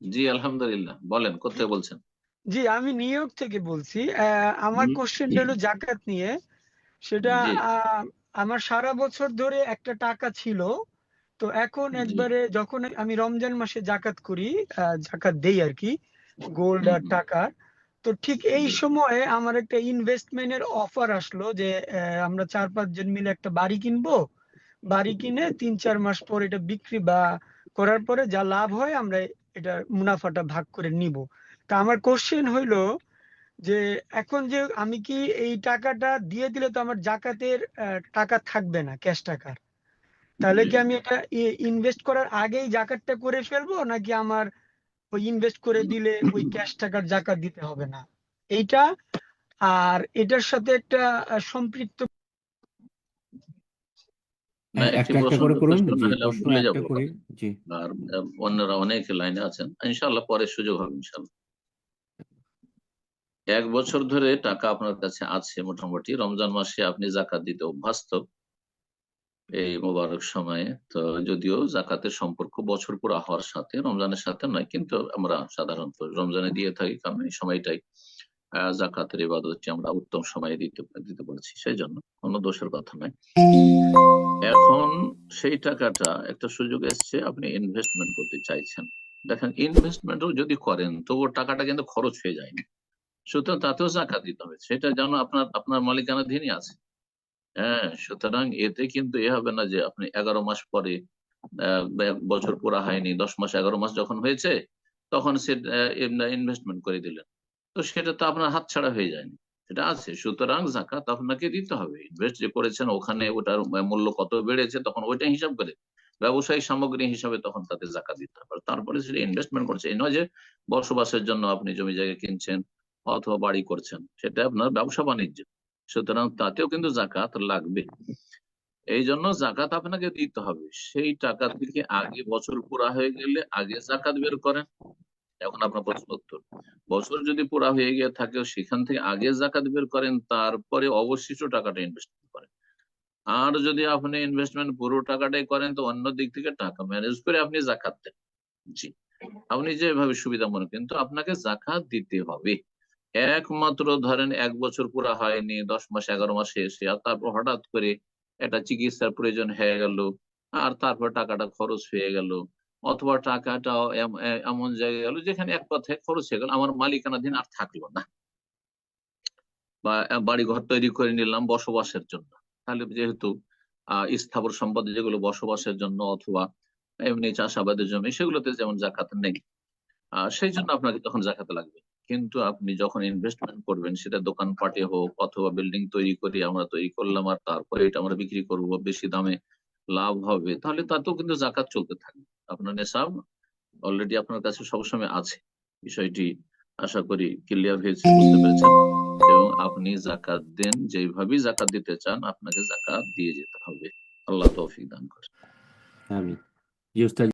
জি আলহামদুলিল্লাহ। বলেন কোথায় বলছেন? জি আমি নিউ ইয়র্ক থেকে বলছি। আমার কোশ্চেনটা হলো জাকাত নিয়ে। সেটা আমার সারা বছর ধরে একটা টাকা ছিল। তো এখন একবারে যখন আমি রমজান মাসে জাকাত করি জাকাত দেই আর কি গোল্ড আর টাকার তো ঠিক এই সময়ে আমার একটা ইনভেস্টমেন্টের অফার আসলো যে আমরা চার পাঁচ জন মিলে একটা বাড়ি কিনবো। বাড়ি কিনে তিন চার মাস পর এটা বিক্রি বা করার পরে যা লাভ হয় আমরা এটা মুনাফাটা ভাগ করে নিব। তা আমার কোশ্চেন হইল যে, এখন যে আমি কি এই টাকাটা দিয়ে দিলে তো আমার জাকাতের টাকা থাকবে না ক্যাশ টাকার? তাহলে কি আমি এটা ইনভেস্ট করার আগেই জাকাতটা করে ফেলব, নাকি আমার ওই ইনভেস্ট করে দিলে ওই ক্যাশ টাকার জাকাত দিতে হবে না? এইটা, আর এটার সাথে একটা সম্পৃক্ত না একটি একটা একটা প্রশ্ন করে করুন প্রশ্ন জি না হলে প্রশ্ন ভুলে একটা যাব করে জি। আর আহ, অন্যরা অনেক লাইনে আছেন। ইনশাআল্লাহ পরে সুযোগ হবে ইনশাআল্লাহ। এক বছর ধরে টাকা আপনার কাছে আছে মোটামুটি। রমজান মাসে আপনি জাকাত দিতে অভ্যস্ত এই মোবারক সময়ে। তো যদিও জাকাতের সম্পর্ক বছর পুরা হওয়ার সাথে রমজানের সাথে নয় কিন্তু আমরা সাধারণত রমজানে দিয়ে থাকি কারণ এই সময়টাই আহ, জাকাতের ইবাদতটি আমরা উত্তম সময়ে দিতে দিতে পারছি। সেই জন্য কোনো দোষের কথা নয়। সেই টাকাটা একটা সুযোগ এসছে, আপনি ইনভেস্টমেন্ট করতে চাইছেন। দেখেন ইনভেস্টমেন্টও যদি করেন তো ওর টাকাটা কিন্তু খরচ হয়ে যায়নি। সুতরাং তাতেও জাকাত দিতে হবে। সেটা যেন আপনার আপনার মালিকানাধীনই আছে। হ্যাঁ সুতরাং এতে কিন্তু এ হবে না যে আপনি এগারো মাস পরে বছর পুরা হয়নি, দশ মাস, এগারো মাস যখন হয়েছে, তখন সে ইনভেস্টমেন্ট করে দিলেন। তো সেটা তো আপনার হাত ছাড়া হয়ে যায়নি। সেটা আছে। সুতরাং জাকাত আপনাকে দিতে হবে। ইনভেস্ট যে করেছেন ওখানে ওটার মূল্য কত বেড়েছে তখন ওইটা হিসাব করে ব্যবসায়িক সামগ্রী হিসাবে তখন তাতে জাকাত দিতে হবে। তারপরে সেটা ইনভেস্টমেন্ট করছে। এই নয় যে বসবাসের জন্য আপনি জমি জায়গা কিনছেন অথবা বাড়ি করছেন, সেটা আপনার ব্যবসা বাণিজ্য। সুতরাং তাতেও কিন্তু জাকাত লাগবে। এই জন্য জাকাত আপনাকে দিতে হবে। সেই টাকা থেকে আগে বছর পুরা হয়ে গেলে আগে জাকাত বের করেন। এখন আপনার প্রশ্ন উত্তর। বছর যদি পুরা হয়ে গিয়ে থাকে, সেখান থেকে আগে জাকাত বের করেন, তারপরে অবশিষ্ট টাকাটা ইনভেস্টমেন্ট করেন। আর যদি আপনি ইনভেস্টমেন্ট পুরো টাকাটাই করেন, তো অন্য দিক থেকে টাকা ম্যানেজ করে আপনি জাকাত দেন। জি। আপনি যেভাবে সুবিধা মনে কিন্তু আপনাকে জাকাত দিতে হবে। একমাত্র ধরেন এক বছর পুরা হয়নি, দশ মাস, এগারো মাসে এসে, আর তারপর হঠাৎ করে একটা চিকিৎসার প্রয়োজন হয়ে গেল, আর তারপর টাকাটা খরচ হয়ে গেল অথবা টাকাটা এমন জায়গায় গেল যেখানে এক কথায় খরচ হয়ে গেল। আমার মালিকানাধীন আর থাকল না। বা বাড়ি ঘর তৈরি করে নিলাম বসবাসের জন্য। তাহলে যেহেতু স্থাবর সম্পদ যেগুলো বসবাসের জন্য অথবা এমনি চাষাবাদের জমি, সেগুলোতে যেমন জাকাত নেই সেই জন্য আপনাকে তখন জাকাতে লাগবে। কিন্তু আপনি যখন ইনভেস্টমেন্ট করবেন, সেটা দোকান পাটে হোক অথবা বিল্ডিং তৈরি করে, আমরা তৈরি করলাম আর তারপরে এটা আমরা বিক্রি করব, বেশি দামে লাভ হবে, তাহলে তাতেও কিন্তু জাকাত চলতে থাকবে। আপনার নেশাব অলরেডি আপনার কাছে সবসময় আছে। বিষয়টি আশা করি ক্লিয়ার হয়েছে, বুঝতে পেরেছেন। এবং আপনি জাকাত দেন যেভাবে জাকাত দিতে চান, আপনাকে জাকাত দিয়ে যেতে হবে। আল্লাহ তৌফিক দান করে আমি